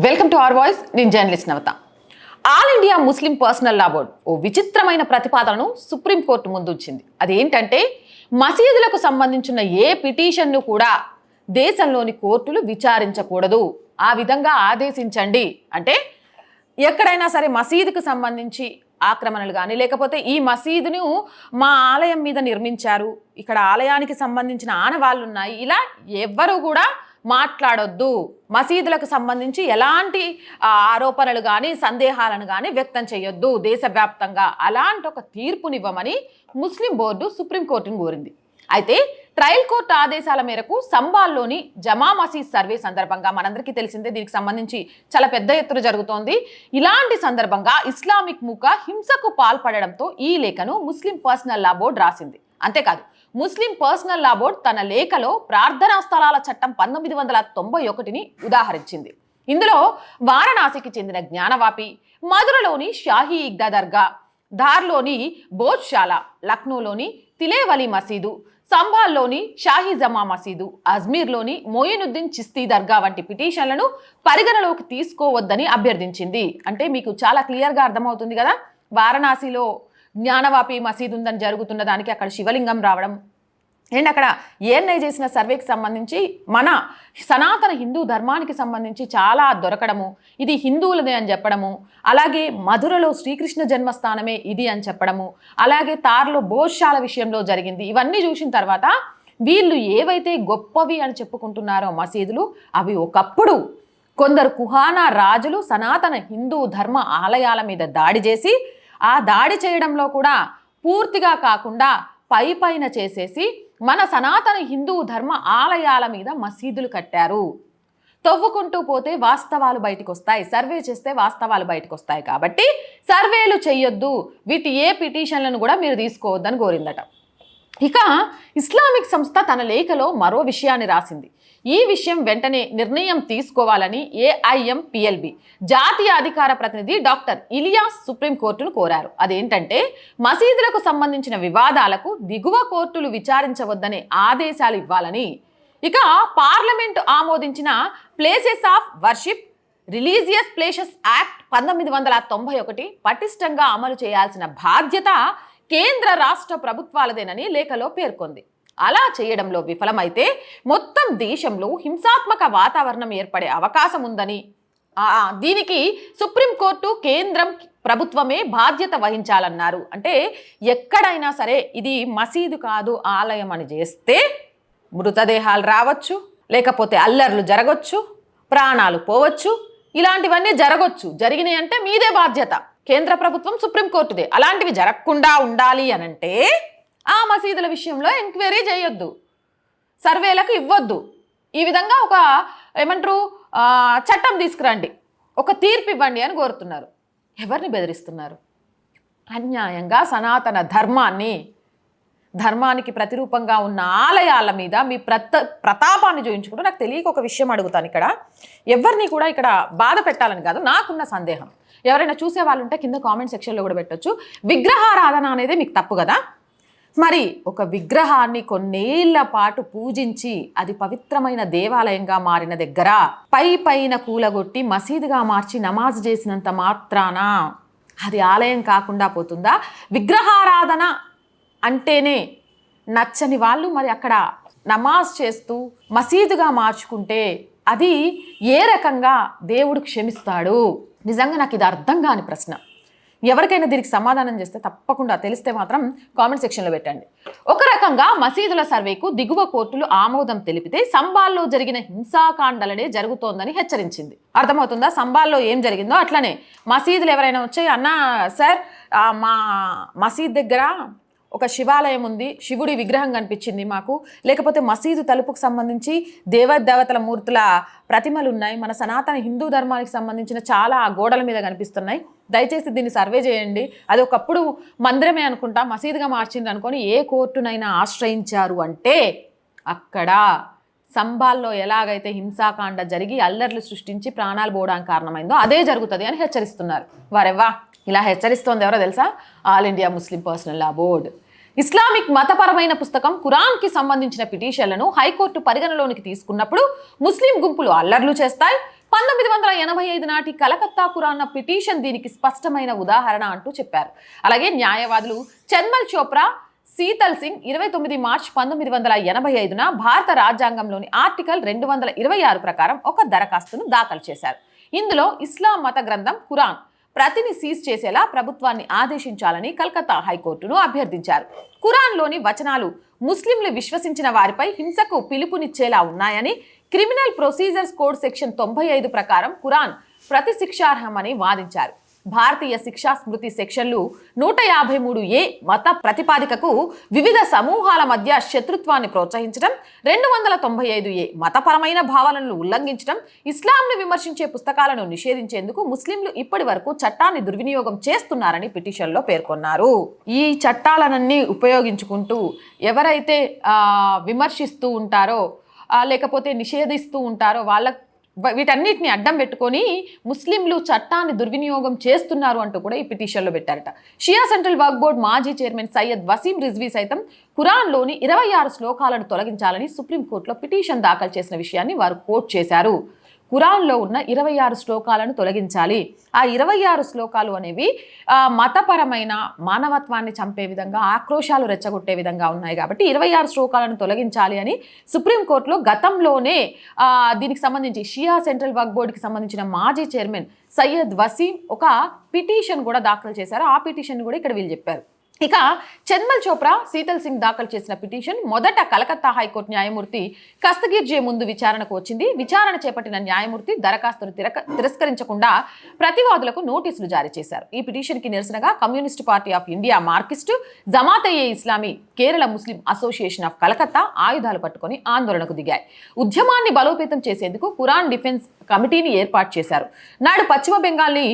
Welcome to our voice నేను journalist Navatha. All India Muslim Personal Law Board ఓ విచిత్రమైన ప్రతిపాదనను supreme court ముందుంచింది. అదేంటంటే మసీదులకు సంబంధించిన ఏ పిటిషన్ను కూడా దేశంలోని కోర్టులు విచారించకూడదు. ఆ విధంగా ఆదేశించండి. అంటే ఎక్కడైనా సరే మసీదుకు సంబంధించి ఆక్రమణలు కానీ లేకపోతే ఈ మసీదును మా ఆలయం మీద నిర్మించారు. ఇక్కడ ఆలయానికి సంబంధించిన ఆనవాళ్ళు ఉన్నాయి ఇలా ఎవ్వరూ కూడా మాట్లాడొద్దు. మసీదులకు సంబంధించి ఎలాంటి ఆరోపణలు కానీ సందేహాలను కానీ వ్యక్తం చేయొద్దు దేశవ్యాప్తంగా. అలాంటి ఒక తీర్పునివ్వమని ముస్లిం బోర్డు సుప్రీంకోర్టును కోరింది. అయితే ట్రయల్ కోర్టు ఆదేశాల మేరకు సంబాల్లోని జమా మసీద్ సర్వే సందర్భంగా మనందరికీ తెలిసిందే దీనికి సంబంధించి చాలా పెద్ద ఎత్తున జరుగుతోంది. ఇలాంటి సందర్భంగా ఇస్లామిక్ ముఖ హింసకు పాల్పడడంతో ఈ లేఖను ముస్లిం పర్సనల్ లా బోర్డు రాసింది. అంతేకాదు ముస్లిం పర్సనల్ లా బోర్డ్ తన లేఖలో ప్రార్థనా స్థలాల చట్టం పంతొమ్మిది వందల తొంభై ఒకటిని ఉదాహరించింది. ఇందులో వారణాసికి చెందిన జ్ఞానవాపి మధురలోని షాహీ ఇగ్దా దర్గా ధార్లోని బోధ్శాల లక్నోలోని తిలేవలి మసీదు సంభాల్లోని షాహీ జమా మసీదు అజ్మీర్లోని మోయినుద్దీన్ చిస్తీ దర్గా వంటి పిటిషన్లను పరిగణలోకి తీసుకోవద్దని అభ్యర్థించింది. అంటే మీకు చాలా క్లియర్గా అర్థమవుతుంది కదా? వారణాసిలో జ్ఞానవాపి మసీదు ఉందని జరుగుతున్న దానికి అక్కడ శివలింగం రావడం. అండ్ అక్కడ ఏఎన్ఐ చేసిన సర్వేకి సంబంధించి మన సనాతన హిందూ ధర్మానికి సంబంధించి చాలా దొరకడము ఇది హిందువులదే అని చెప్పడము అలాగే మధురలో శ్రీకృష్ణ జన్మస్థానమే ఇది అని చెప్పడము అలాగే తార్లో భోజశాల విషయంలో జరిగింది. ఇవన్నీ చూసిన తర్వాత వీళ్ళు ఏవైతే గొప్పవి అని చెప్పుకుంటున్నారో మసీదులు అవి ఒకప్పుడు కొందరు కుహానా రాజులు సనాతన హిందూ ధర్మ ఆలయాల మీద దాడి చేసి ఆ దాడి చేయడంలో కూడా పూర్తిగా కాకుండా పై పైన చేసేసి మన సనాతన హిందూ ధర్మ ఆలయాల మీద మసీదులు కట్టారు. తవ్వుకుంటూ పోతే వాస్తవాలు బయటకు వస్తాయి సర్వే చేస్తే వాస్తవాలు బయటకు వస్తాయి కాబట్టి సర్వేలు చెయ్యొద్దు. వీటి ఏ పిటిషన్లను కూడా మీరు తీసుకోవద్దని కోరిందట. ఇక ఇస్లామిక్ సంస్థ తన లేఖలో మరో విషయాన్ని రాసింది. ఈ విషయం వెంటనే నిర్ణయం తీసుకోవాలని ఏఐఎం పిఎల్బి జాతీయ అధికార ప్రతినిధి డాక్టర్ ఇలియాస్ సుప్రీంకోర్టును కోరారు. అదేంటంటే మసీదులకు సంబంధించిన వివాదాలకు దిగువ కోర్టులు విచారించవద్దనే ఆదేశాలు ఇవ్వాలని ఇక పార్లమెంట్ ఆమోదించిన places of worship religious places act పంతొమ్మిది వందల తొంభై ఒకటి పటిష్టంగా అమలు చేయాల్సిన బాధ్యత కేంద్ర రాష్ట్ర ప్రభుత్వాలదేనని లేఖలో పేర్కొంది. అలా చేయడంలో విఫలమైతే మొత్తం దేశంలో హింసాత్మక వాతావరణం ఏర్పడే అవకాశం ఉందని. దీనికి సుప్రీంకోర్టు కేంద్రం ప్రభుత్వమే బాధ్యత వహించాలన్నారు. అంటే ఎక్కడైనా సరే ఇది మసీదు కాదు ఆలయం అని చేస్తే మృతదేహాలు రావచ్చు లేకపోతే అల్లర్లు జరగచ్చు ప్రాణాలు పోవచ్చు ఇలాంటివన్నీ జరగచ్చు. జరిగినాయి అంటే మీదే బాధ్యత. కేంద్ర ప్రభుత్వం సుప్రీంకోర్టుదే అలాంటివి జరగకుండా ఉండాలి అనంటే ఆ మసీదుల విషయంలో ఎంక్వైరీ చేయొద్దు. సర్వేలకు ఇవ్వద్దు. ఈ విధంగా ఒక ఏమంటారు చట్టం తీసుకురండి. ఒక తీర్పు ఇవ్వండి అని కోరుతున్నారు. ఎవరిని బెదిరిస్తున్నారు? అన్యాయంగా సనాతన ధర్మాన్ని ధర్మానికి ప్రతిరూపంగా ఉన్న ఆలయాల మీద మీ ప్రత ప్రతాపాన్ని చూపించుకుంటూ నాకు తెలియక ఒక విషయం అడుగుతాను ఇక్కడ. ఎవరిని కూడా ఇక్కడ బాధ పెట్టాలని కాదు నాకున్న సందేహం. ఎవరైనా చూసే వాళ్ళు ఉంటే కింద కామెంట్ సెక్షన్లో కూడా పెట్టొచ్చు. విగ్రహారాధన అనేది మీకు తప్పు కదా? మరి ఒక విగ్రహాన్ని కొన్నేళ్ళ పాటు పూజించి అది పవిత్రమైన దేవాలయంగా మారిన దగ్గర పై పైన కూలగొట్టి మసీదుగా మార్చి నమాజ్ చేసినంత మాత్రాన అది ఆలయం కాకుండా పోతుందా? విగ్రహారాధన అంటేనే నచ్చని వాళ్ళు మరి అక్కడ నమాజ్ చేస్తూ మసీదుగా మార్చుకుంటే అది ఏ రకంగా దేవుడు క్షమిస్తాడు? నిజంగా నాకు ఇది అర్థం కాని ప్రశ్న. ఎవరికైనా దీనికి సమాధానం చేస్తే తప్పకుండా తెలిస్తే మాత్రం కామెంట్ సెక్షన్లో పెట్టండి. ఒక రకంగా మసీదుల సర్వేకు దిగువ కోర్టులు ఆమోదం తెలిపితే సంబాల్లో జరిగిన హింసాకాండలనే జరుగుతోందని హెచ్చరించింది. అర్థమవుతుందా? సంబాల్లో ఏం జరిగిందో అట్లనే. మసీదులు ఎవరైనా వచ్చాయి? అన్నా సార్ మా మసీద్ దగ్గర ఒక శివాలయం ఉంది. శివుడి విగ్రహం కనిపించింది మాకు. లేకపోతే మసీదు తలుపుకు సంబంధించి దేవదేవతల మూర్తుల ప్రతిమలు ఉన్నాయి. మన సనాతన హిందూ ధర్మానికి సంబంధించిన చాలా ఆ గోడల మీద కనిపిస్తున్నాయి. దయచేసి దీన్ని సర్వే చేయండి. అది ఒకప్పుడు మందిరమే అనుకుంటా మసీదుగా మార్చింది అనుకొని ఏ కోర్టునైనా ఆశ్రయించారు అంటే అక్కడ సంబాల్లో ఎలాగైతే హింసాకాండ జరిగి అల్లర్లు సృష్టించి ప్రాణాలు పోవడానికి కారణమైందో అదే జరుగుతుంది అని హెచ్చరిస్తున్నారు. వారెవ్వా? ఇలా హెచ్చరిస్తోంది ఎవరో తెలుసా? All India Muslim Personal Law Board. Islamic మతపరమైన పుస్తకం ఖురాన్కి సంబంధించిన పిటిషన్లను హైకోర్టు పరిగణలోనికి తీసుకున్నప్పుడు ముస్లిం గుంపులు అల్లర్లు చేస్తాయి. పంతొమ్మిది వందల ఎనభై ఐదు నాటి కలకత్తా కురాన్న పిటిషన్ దీనికి స్పష్టమైన ఉదాహరణ అంటూ చెప్పారు. అలాగే న్యాయవాదులు చన్మల్ చోప్రా సీతల్ సింగ్ ఇరవై తొమ్మిది మార్చ్ పంతొమ్మిది వందల ఎనభై ఐదున భారత రాజ్యాంగంలోని ఆర్టికల్ రెండు వందల ఇరవై ఆరు ప్రకారం ఒక దరఖాస్తును దాఖలు చేశారు. ఇందులో ఇస్లాం మత గ్రంథం ఖురాన్ ప్రతిని సీజ్ చేసేలా ప్రభుత్వాన్ని ఆదేశించాలని కల్కత్తా హైకోర్టును అభ్యర్థించారు. ఖురాన్లోని వచనాలు ముస్లింలు విశ్వసించిన వారిపై హింసకు పిలుపునిచ్చేలా ఉన్నాయని క్రిమినల్ ప్రొసీజర్స్ కోడ్ సెక్షన్ తొంభై ఐదు ప్రకారం ఖురాన్ ప్రతిశిక్షార్హమని వాదించారు. భారతీయ శిక్షా స్మృతి సెక్షన్లు నూట యాభై మూడు ఏ మత ప్రతిపాదికకు వివిధ సమూహాల మధ్య శత్రుత్వాన్ని ప్రోత్సహించడం రెండు వందల తొంభై ఐదు ఏ మతపరమైన భావనలను ఉల్లంఘించడం ఇస్లాంను విమర్శించే పుస్తకాలను నిషేధించేందుకు ముస్లింలు ఇప్పటి వరకు చట్టాన్ని దుర్వినియోగం చేస్తున్నారని పిటిషన్లో పేర్కొన్నారు. ఈ చట్టాలనన్నీ ఉపయోగించుకుంటూ ఎవరైతే విమర్శిస్తూ ఉంటారో లేకపోతే నిషేధిస్తూ ఉంటారో వాళ్ళ వీటన్నిటిని అడ్డం పెట్టుకొని ముస్లింలు చట్టాన్ని దుర్వినియోగం చేస్తున్నారు అంటూ కూడా ఈ పిటిషన్లో పెట్టారట. షియా సెంట్రల్ వర్క్ బోర్డ్ మాజీ చైర్మన్ సయ్యద్ వసీం రిజ్వీ సైతం ఖురాన్లోని ఇరవై ఆరు శ్లోకాలను తొలగించాలని సుప్రీంకోర్టులో పిటిషన్ దాఖలు చేసిన విషయాన్ని వారు కోర్టు చేశారు. ఖురాన్లో ఉన్న ఇరవై ఆరు శ్లోకాలను తొలగించాలి. ఆ ఇరవై ఆరు శ్లోకాలు అనేవి మతపరమైన మానవత్వాన్ని చంపే విధంగా ఆక్రోశాలు రెచ్చగొట్టే విధంగా ఉన్నాయి కాబట్టి ఇరవై ఆరు శ్లోకాలను తొలగించాలి అని సుప్రీంకోర్టులో గతంలోనే దీనికి సంబంధించి షియా సెంట్రల్ వర్క్ బోర్డుకి సంబంధించిన మాజీ చైర్మన్ సయ్యద్ వసీం ఒక పిటిషన్ కూడా దాఖలు చేశారు. ఆ పిటిషన్ కూడా ఇక్కడ వీళ్ళు చెప్పారు. ఇక చందల్ చోప్రా శీతల్ సింగ్ దాఖలు చేసిన పిటిషన్ మొదట కలకత్తా హైకోర్టు న్యాయమూర్తి కస్తగిర్జే ముందు విచారణకు వచ్చింది. విచారణ చేపట్టిన న్యాయమూర్తి దరఖాస్తును తిరక తిరస్కరించకుండా ప్రతివాదులకు నోటీసులు జారీ చేశారు. ఈ పిటిషన్కి నిరసనగా Communist Party of India Marxist Jamaat-e Islami Kerala Muslim Association of Calcutta ఆయుధాలు పట్టుకొని ఆందోళనకు దిగాయి. ఉద్యమాన్ని బలోపేతం చేసేందుకు కురాన్ డిఫెన్స్ కమిటీని ఏర్పాటు చేశారు. నాడు పశ్చిమ బెంగాల్ని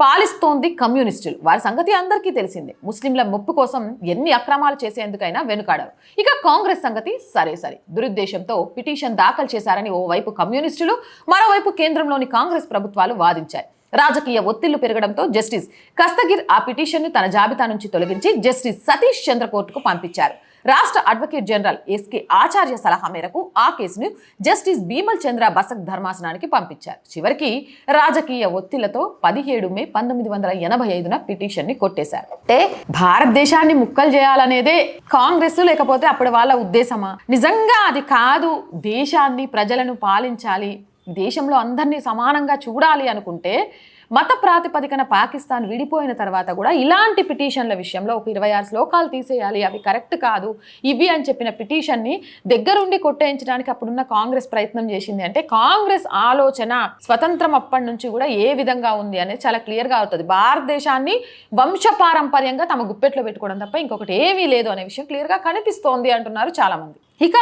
పాలిస్తోంది కమ్యూనిస్టులు. వారి సంగతి అందరికీ తెలిసిందే. ముస్లింల ముప్పు కోసం ఎన్ని అక్రమాలు చేసేందుకైనా వెనుకాడారు. ఇక కాంగ్రెస్ సంగతి సరే సరే. దురుద్దేశంతో పిటిషన్ దాఖలు చేశారని ఓవైపు కమ్యూనిస్టులు మరోవైపు కేంద్రంలోని కాంగ్రెస్ ప్రభుత్వాలు వాదించాయి. రాజకీయ ఒత్తిళ్ళు పెరగడంతో జస్టిస్ కస్తగిర్ ఆ పిటిషన్ను తన జాబితా నుంచి తొలగించి జస్టిస్ సతీష్ చంద్ర కోర్టుకు పంపించారు. రాష్ట్ర అడ్వకేట్ జనరల్ ఎస్కే ఆచార్య సలహా మేరకు ఆ కేసును జస్టిస్ భీమల్ చంద్ర బసక్ ధర్మాసనానికి పంపించారు. చివరికి రాజకీయ ఒత్తిళ్ళతో పదిహేడు మే పంతొమ్మిది వందల ఎనభై ఐదున పిటిషన్ని కొట్టేశారు. అంటే భారతదేశాన్ని ముక్కలు చేయాలనేదే కాంగ్రెస్ లేకపోతే అప్పుడు వాళ్ళ ఉద్దేశమా? నిజంగా అది కాదు. దేశాన్ని ప్రజలను పాలించాలి. దేశంలో అందరినీ సమానంగా చూడాలి అనుకుంటే మత ప్రాతిపదికన పాకిస్తాన్ విడిపోయిన తర్వాత కూడా ఇలాంటి పిటిషన్ల విషయంలో ఒక ఇరవై ఆరు శ్లోకాలు తీసేయాలి. అవి కరెక్ట్ కాదు. ఇవి అని చెప్పిన పిటిషన్ని దగ్గరుండి కొట్టేయించడానికి అప్పుడున్న కాంగ్రెస్ ప్రయత్నం చేసింది. అంటే కాంగ్రెస్ ఆలోచన స్వతంత్రం అప్పటి నుంచి కూడా ఏ విధంగా ఉంది అనేది చాలా క్లియర్గా అవుతుంది. భారతదేశాన్ని వంశపారంపర్యంగా తమ గుప్పెట్లో పెట్టుకోవడం తప్ప ఇంకొకటి ఏమీ లేదు అనే విషయం క్లియర్గా కనిపిస్తోంది అంటున్నారు చాలామంది. ఇక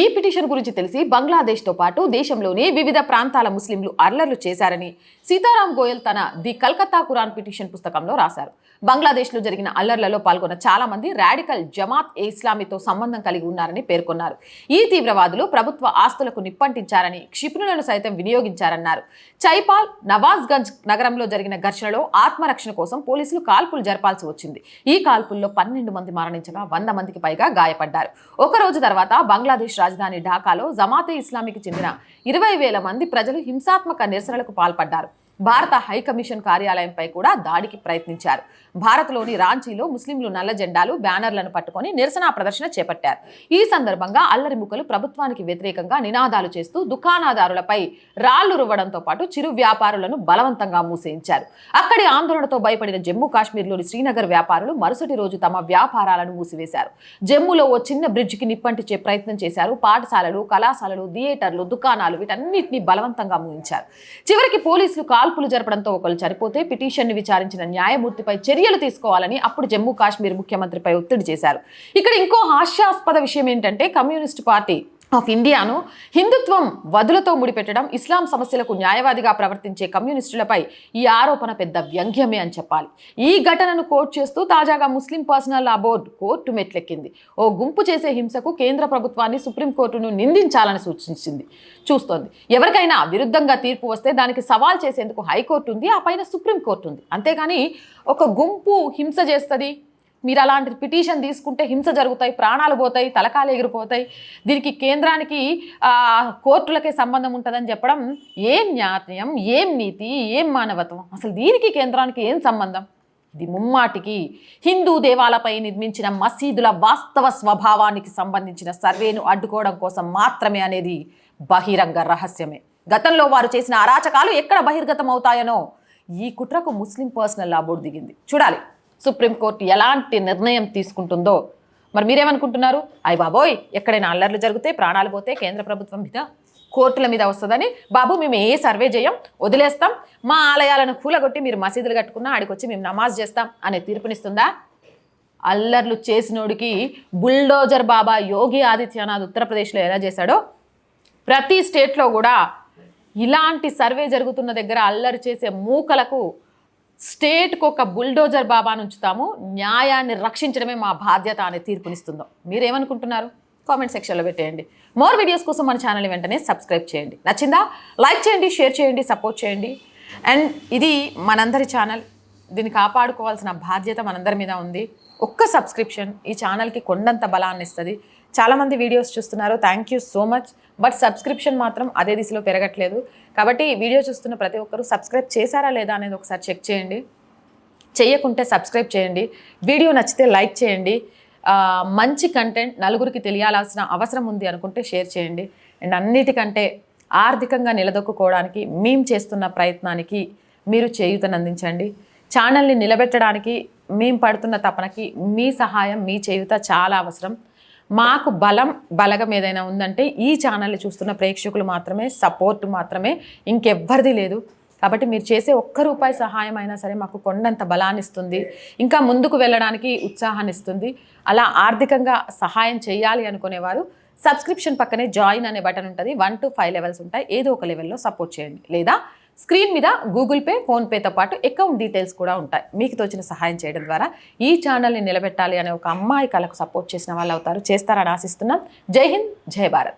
ఈ పిటిషన్ గురించి తెలిసి బంగ్లాదేశ్తో పాటు దేశంలోని వివిధ ప్రాంతాల ముస్లింలు అర్లర్లు చేశారని సీతారాం గోయల్ తన ది కల్కత్తా ఖురాన్ పిటిషన్ పుస్తకంలో రాశారు. బంగ్లాదేశ్లో జరిగిన అల్లర్లలో పాల్గొన్న చాలా మంది రాడికల్ జమాత్ ఏ ఇస్లామీతో సంబంధం కలిగి ఉన్నారని పేర్కొన్నారు. ఈ తీవ్రవాదులు ప్రభుత్వ ఆస్తులకు నిప్పంటించారని క్షిపణులను సైతం వినియోగించారన్నారు. చైపాల్ నవాజ్గంజ్ నగరంలో జరిగిన ఘర్షణలో ఆత్మరక్షణ కోసం పోలీసులు కాల్పులు జరపాల్సి వచ్చింది. ఈ కాల్పుల్లో పన్నెండు మంది మరణించగా వంద మందికి పైగా గాయపడ్డారు. ఒక రోజు తర్వాత బంగ్లాదేశ్ రాజధాని ఢాకాలో జమాతే ఇస్లామీకి చెందిన ఇరవై వేల మంది ప్రజలు హింసాత్మక నిరసనలకు పాల్పడ్డారు. భారత హై కమిషన్ కార్యాలయంపై కూడా దాడికి ప్రయత్నించారు. భారత్లోని రాంచీలో ముస్లింలు నల్ల జెండాలు బ్యానర్లను పట్టుకొని నిరసన ప్రదర్శన చేపట్టారు. ఈ సందర్భంగా అల్లరి ముక్కలు ప్రభుత్వానికి వ్యతిరేకంగా నినాదాలు చేస్తూ దుకాణదారులపై రాళ్ళు రువ్వడంతో పాటు చిరు వ్యాపారులను బలవంతంగా మూసేయించారు. అక్కడి ఆందోళనతో భయపడిన జమ్మూ కాశ్మీర్లోని శ్రీనగర్ వ్యాపారులు మరుసటి రోజు తమ వ్యాపారాలను మూసివేశారు. జమ్మూలో ఓ చిన్న బ్రిడ్జికి నిప్పంటించే ప్రయత్నం చేశారు. పాఠశాలలు కళాశాలలు థియేటర్లు దుకాణాలు వీటన్నిటిని బలవంతంగా మూయించారు. చివరికి పోలీసులు కాల్పులు జరపడంతో ఒకరు చనిపోతే పిటిషన్ను విచారించిన న్యాయమూర్తిపై చర్యలు తీసుకోవాలని అప్పుడు జమ్మూ కాశ్మీర్ ముఖ్యమంత్రిపై ఒత్తిడి చేశారు. ఇక్కడ ఇంకో హాస్యాస్పద విషయం ఏంటంటే కమ్యూనిస్ట్ పార్టీ ఆఫ్ ఇండియాను హిందుత్వం వదులతో ముడిపెట్టడం ఇస్లాం సమస్యలకు న్యాయవాదిగా ప్రవర్తించే కమ్యూనిస్టులపై ఈ ఆరోపణ పెద్ద వ్యంగ్యమే అని చెప్పాలి. ఈ ఘటనను కోర్టు చేస్తూ తాజాగా Muslim Personal Law Board court మెట్లెక్కింది. ఓ గుంపు చేసే హింసకు కేంద్ర ప్రభుత్వాన్ని సుప్రీంకోర్టును నిందించాలని సూచించింది. చూస్తోంది. ఎవరికైనా విరుద్ధంగా తీర్పు వస్తే దానికి సవాల్ చేసేందుకు హైకోర్టు ఉంది ఆ పైన సుప్రీంకోర్టు ఉంది. అంతేగాని ఒక గుంపు హింస చేస్తుంది మీరు అలాంటి పిటిషన్ తీసుకుంటే హింస జరుగుతాయి ప్రాణాలు పోతాయి తలకాలు ఎగిరిపోతాయి. దీనికి కేంద్రానికి కోర్టులకే సంబంధం ఉంటుందని చెప్పడం ఏం న్యాయం ఏం నీతి ఏం మానవత్వం? అసలు దీనికి కేంద్రానికి ఏం సంబంధం? ఇది ముమ్మాటికి. హిందూ దేవాలపై నిర్మించిన మసీదుల వాస్తవ స్వభావానికి సంబంధించిన సర్వేను అడ్డుకోవడం కోసం మాత్రమే అనేది బహిరంగ రహస్యమే. గతంలో వారు చేసిన అరాచకాలు ఎక్కడ బహిర్గతం అవుతాయనో ఈ కుట్రకు ముస్లిం పర్సనల్ లా బోర్డు దిగింది. చూడాలి. సుప్రీంకోర్టు ఎలాంటి నిర్ణయం తీసుకుంటుందో. మరి మీరేమనుకుంటున్నారు? అయ్యి బాబోయ్ ఎక్కడైనా అల్లర్లు జరిగితే ప్రాణాలు పోతే కేంద్ర ప్రభుత్వం మీద కోర్టుల మీద వస్తుందని. బాబు మేము ఏ సర్వే చేయం? వదిలేస్తాం. మా ఆలయాలను కూలగొట్టి మీరు మసీదులు కట్టుకున్నా ఆడికొచ్చి మేము నమాజ్ చేస్తాం అనే తీర్పునిస్తుందా? అల్లర్లు చేసినోడికి బుల్డోజర్ బాబా యోగి ఆదిత్యనాథ్ ఉత్తరప్రదేశ్లో ఎలా చేశాడో? ప్రతి స్టేట్లో కూడా ఇలాంటి సర్వే జరుగుతున్న దగ్గర అల్లరి చేసే మూకలకు స్టేట్కి ఒక బుల్డోజర్ బాబాను ఉంచుతాము న్యాయాన్ని రక్షించడమే మా బాధ్యత అనే తీర్పునిస్తుందో. మీరేమనుకుంటున్నారు? కామెంట్ సెక్షన్లో పెట్టేయండి. మోర్ వీడియోస్ కోసం మన ఛానల్ వెంటనే సబ్స్క్రైబ్ చేయండి. నచ్చిందా? లైక్ చేయండి షేర్ చేయండి సపోర్ట్ చేయండి. అండ్ ఇది మనందరి ఛానల్. దీన్ని కాపాడుకోవాల్సిన బాధ్యత మనందరి మీద ఉంది. ఒక్క సబ్స్క్రిప్షన్ ఈ ఛానల్కి కొండంత బలాన్ని ఇస్తుంది చాలామంది వీడియోస్ చూస్తున్నారు. Thank you so much but subscription మాత్రం అదే దిశలో పెరగట్లేదు. కాబట్టి వీడియో చూస్తున్న ప్రతి ఒక్కరూ సబ్స్క్రైబ్ చేశారా లేదా అనేది ఒకసారి చెక్ చేయండి. చేయకుంటే సబ్స్క్రైబ్ చేయండి. వీడియో నచ్చితే లైక్ చేయండి. మంచి కంటెంట్ నలుగురికి తెలియాల్సిన అవసరం ఉంది అనుకుంటే షేర్ చేయండి. అండ్ అన్నిటికంటే ఆర్థికంగా నిలదొక్కుకోవడానికి మేము చేస్తున్న ప్రయత్నానికి మీరు చేయూతనందించండి ఛానల్ని నిలబెట్టడానికి మేము పడుతున్న తపనకి మీ సహాయం మీ చేయూత చాలా అవసరం. మాకు బలం బలగం ఏదైనా ఉందంటే ఈ ఛానల్ని చూస్తున్న ప్రేక్షకులు మాత్రమే సపోర్ట్ మాత్రమే ఇంకెవ్వరిది లేదు. కాబట్టి మీరు చేసే ఒక్క రూపాయి సహాయం అయినా సరే మాకు కొండంత బలాన్ని ఇస్తుంది ఇంకా ముందుకు వెళ్ళడానికి ఉత్సాహాన్ని ఇస్తుంది అలా ఆర్థికంగా సహాయం చేయాలి అనుకునేవారు సబ్స్క్రిప్షన్ పక్కనే జాయిన్ అనే బటన్ ఉంటుంది. వన్ టు ఫైవ్ లెవెల్స్ ఉంటాయి. ఏదో ఒక లెవెల్లో సపోర్ట్ చేయండి. లేదా స్క్రీన్ మీద గూగుల్ పే ఫోన్పేతో పాటు అకౌంట్ డీటెయిల్స్ కూడా ఉంటాయి. మీకు తోచిన సహాయం చేయడం ద్వారా ఈ ఛానల్ని నిలబెట్టాలి అనే ఒక అమ్మాయి కళకు సపోర్ట్ చేసిన వాళ్ళు అవుతారు చేస్తారని ఆశిస్తున్నాం. జై హింద్ జై భారత్.